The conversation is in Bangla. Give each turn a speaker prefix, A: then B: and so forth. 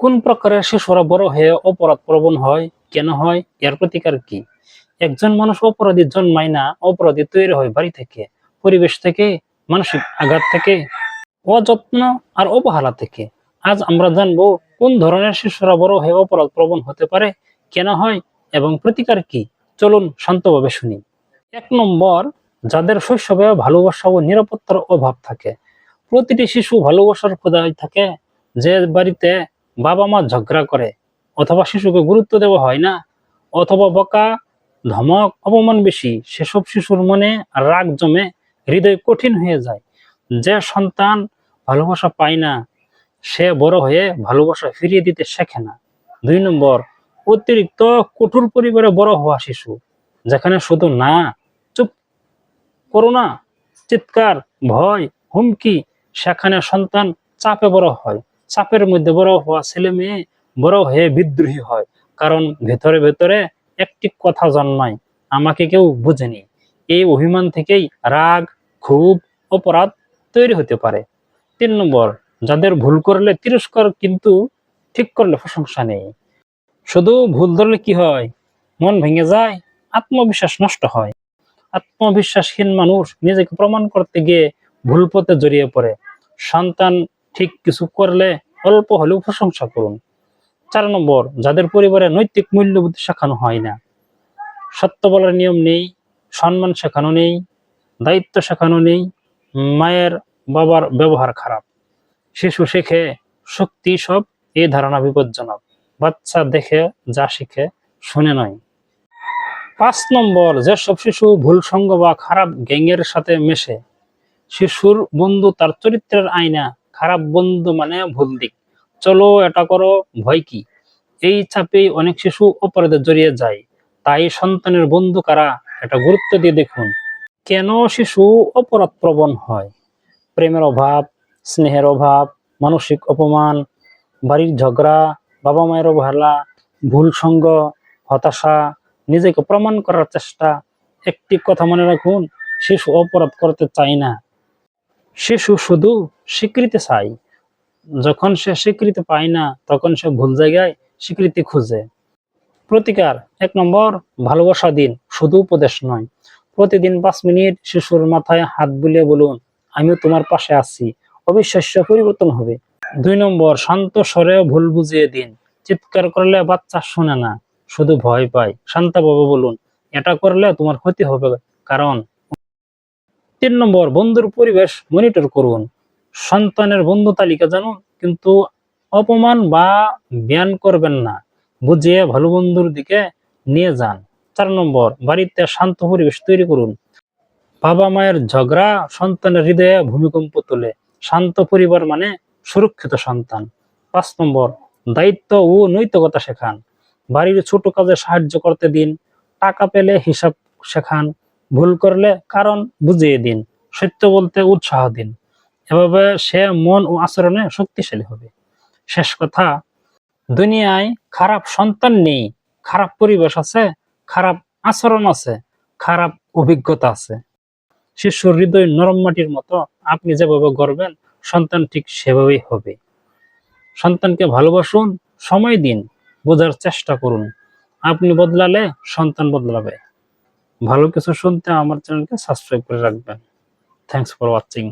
A: কোন প্রকারের শিশুরা বড় হয়ে অপরাধ প্রবণ হয়, কেন হয়, এর প্রতিকার কি? একজন মানুষ অপরাধী জন্মায় না, অপরাধী তৈরি হয় বাড়ি থেকে, পরিবেশ থেকে, মানসিক আঘাত থেকে, অযত্ন আর অবহেলা থেকে। আজ আমরা জানব কোন ধরনের শিশুরা বড় হয়ে অপরাধ প্রবণ হতে পারে, কেন হয় এবং প্রতিকার কি? চলুন শান্তভাবে শুনি। এক নম্বর, যাদের শৈশবে ভালোবাসা ও নিরাপত্তার অভাব থাকে। প্রতিটি শিশু ভালোবাসার খোঁজায় থাকে। যে বাড়িতে বাবা মা ঝগড়া করে, অথবা শিশুকে গুরুত্ব দেওয়া হয় না, অথবা বকা, ধমক, অপমান বেশি, সেসব শিশুর মনে রাগ জমে, হৃদয় কঠিন হয়ে যায়। যে সন্তান ভালোবাসা পায় না, সে বড় হয়ে ভালোবাসা ফিরিয়ে দিতে শেখে না। দুই নম্বর, অতিরিক্ত কঠোর পরিবারে বড় হওয়া শিশু, যেখানে শুধু না, চুপ করো না, চিৎকার, ভয়, হুমকি, সেখানে সন্তান চাপে বড় হয়। চাপের মধ্যে বড় হওয়া ছেলে মেয়ে বড় হয়ে বিদ্রোহী হয়। কারণ ভেতরে ভেতরে একটি কথা জন্মায়, আমাকে কেউ বুঝেনি। এই অভিমান থেকেই রাগ, ক্ষোভ, অপরাধ তৈরি হতে পারে। তিন নম্বর, যাদের ভুল করলে তিরস্কার কিন্তু ঠিক করলে প্রশংসা নেই। শুধু ভুল ধরলে কি হয়? মন ভেঙে যায়, আত্মবিশ্বাস নষ্ট হয়। আত্মবিশ্বাসহীন মানুষ নিজেকে প্রমাণ করতে গিয়ে ভুল পথে জড়িয়ে পড়ে। সন্তান ঠিক কিছু করলে অল্প হলেও প্রশংসা করুন। চার নম্বর, যাদের পরিবারে নৈতিক মূল্যবোধ শেখানো হয় না। সত্য বলার নিয়ম নেই, সম্মান শেখানো নেই, দায়িত্ব শেখানো নেই, মায়ের বাবার ব্যবহার খারাপ। শিশু শেখে, শক্তি সব এই ধারণা বিপজ্জনক। বাচ্চা দেখে, যা শিখে, শুনে নয়। পাঁচ নম্বর, যেসব শিশু ভুল সঙ্গ বা খারাপ গ্যাংয়ের সাথে মেশে, শিশুর বন্ধু তার চরিত্রের আয়না খারাপ বন্ধু মানে ভুল দিক। চলো এটা করো, ভয় কি? এই চাপেই অনেক শিশু অপরাধে জড়িয়ে যায়। তাই সন্তানের বন্ধু কারা, এটা গুরুত্ব দিয়ে দেখুন। কেন শিশু অপরাধ প্রবণ হয়? প্রেমের অভাব, স্নেহের অভাব, মানসিক অপমান, বাড়ির ঝগড়া, বাবা মায়ের অবহেলা, ভুল সঙ্গ, হতাশা, নিজেকে প্রমাণ করার চেষ্টা। একটি কথা মনে রাখুন, শিশু অপরাধ করতে চায় না। শিশু শুধু স্বীকৃতি চাই। যখন সে স্বীকৃতি পায় না, তখন সে ভুল জায়গায় স্বীকৃতি খুঁজে। প্রতিকার, এক নম্বর, ভালোবাসা দিন, শুধু উপদেশ নয়। প্রতিদিন পাঁচ মিনিট শিশুর মাথায় হাত বুলিয়ে বলুন, আমিও তোমার পাশে আছি, অবিশ্বাস্য পরিবর্তন হবে। দুই নম্বর, শান্ত স্বরে ভুল বুঝিয়ে দিন, চিৎকার করলে বাচ্চা শোনে না, শুধু ভয় পায়। শান্তভাবে বলুন, এটা করলে তোমার ক্ষতি হবে, কারণ তিন নম্বর, বন্ধুর পরিবেশ মনিটর করুন। সন্তানের বন্ধু তালিকা জানুন, কিন্তু অপমান বা জ্ঞান করবেন না। বুঝিয়ে ভালো বন্ধুর দিকে নিয়ে যান। চার নম্বর, বাড়িতে শান্ত পরিবেশ তৈরি করুন। বাবা মায়ের ঝগড়া সন্তানের হৃদয়ে ভূমিকম্প তোলে। শান্ত পরিবার মানে সুরক্ষিত সন্তান। পাঁচ নম্বর, দায়িত্ব ও নৈতিকতা শেখান। বাড়ির ছোট কাজে সাহায্য করতে দিন। টাকা পেলে হিসাব শেখান। ভুল করলে কারণ বুঝিয়ে দিন, সত্য বলতে উৎসাহ দিন। এভাবে সে মন ও আচরণে শক্তিশালী হবে। শেষ কথা, দুনিয়ায় খারাপ সন্তান নেই, খারাপ পরিবেশ আছে, খারাপ আচরণ আছে, খারাপ অভিজ্ঞতা আছে। শিশুর হৃদয় নরম মাটির মতো, আপনি যেভাবে গড়বেন, সন্তান ঠিক সেভাবেই হবে। সন্তানকে ভালোবাসুন, সময় দিন, বোঝার চেষ্টা করুন। আপনি বদলালে সন্তান বদলাবে। ভালো কিছু শুনতে আমার চ্যানেলকে সাবস্ক্রাইব করে রাখবেন। Thanks for watching